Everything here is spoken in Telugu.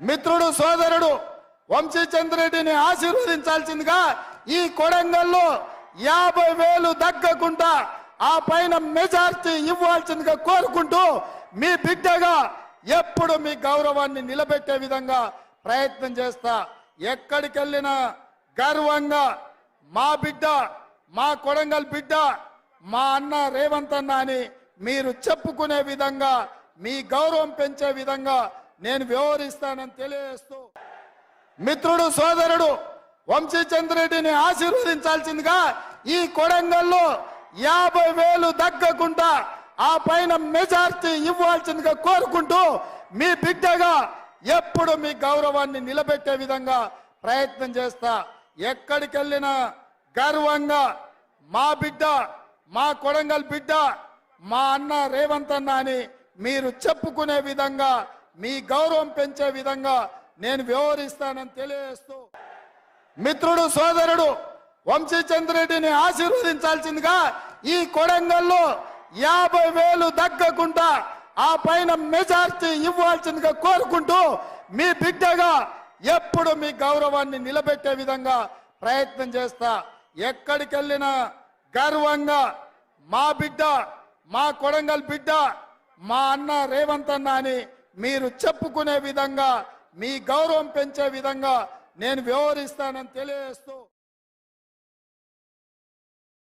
మిత్రుడు సోదరుడు వంశీచంద్రెడ్డిని ఆశీర్వదించాల్సిందిగా ఈ కొడంగల్లో యాభై వేలు దగ్గకుండా ఆ పైన మెజార్టీ ఇవ్వాల్సిందిగా కోరుకుంటూ మీ బిడ్డగా ఎప్పుడు మీ గౌరవాన్ని నిలబెట్టే విధంగా ప్రయత్నం చేస్తా. ఎక్కడికి వెళ్ళినా గర్వంగా మా బిడ్డ మా కొడంగల్ బిడ్డ మా అన్న రేవంత్ అన్న అని మీరు చెప్పుకునే విధంగా మీ గౌరవం పెంచే విధంగా నేను వ్యవహరిస్తానని తెలియజేస్తూ మిత్రుడు సోదరుడు వంశీచంద్రెడ్డిని ఆశీర్వదించాల్సిందిగా ఈ కొడంగల్లో యాభై వేలు దగ్గకుండా ఆ పైన మెజార్టీ ఇవ్వాల్సిందిగా కోరుకుంటూ మీ బిడ్డగా ఎప్పుడు మీ గౌరవాన్ని నిలబెట్టే విధంగా ప్రయత్నం చేస్తా. ఎక్కడికి వెళ్ళినా గర్వంగా మా బిడ్డ మా కొడంగల్ బిడ్డ మా అన్న రేవంత్ అన్న అని మీరు చెప్పుకునే విధంగా మీ గౌరవం పెంచే విధంగా నేను వ్యవహరిస్తానని తెలియజేస్తూ మిత్రుడు సోదరుడు వంశీచంద్రెడ్డిని ఆశీర్వదించాల్సిందిగా ఈ కొడంగల్లో యాభై వేలు దగ్గకుండా ఆ పైన మెజార్టీ ఇవ్వాల్సిందిగా కోరుకుంటూ మీ బిడ్డగా ఎప్పుడు మీ గౌరవాన్ని నిలబెట్టే విధంగా ప్రయత్నం చేస్తా. ఎక్కడికి వెళ్ళినా గర్వంగా మా బిడ్డ మా కొడంగల్ బిడ్డ మా అన్న రేవంత్ అన్న అని మీరు చెప్పుకునే విధంగా మీ గౌరవం పెంచే విధంగా నేను వ్యవహరిస్తానని తెలియజేస్తూ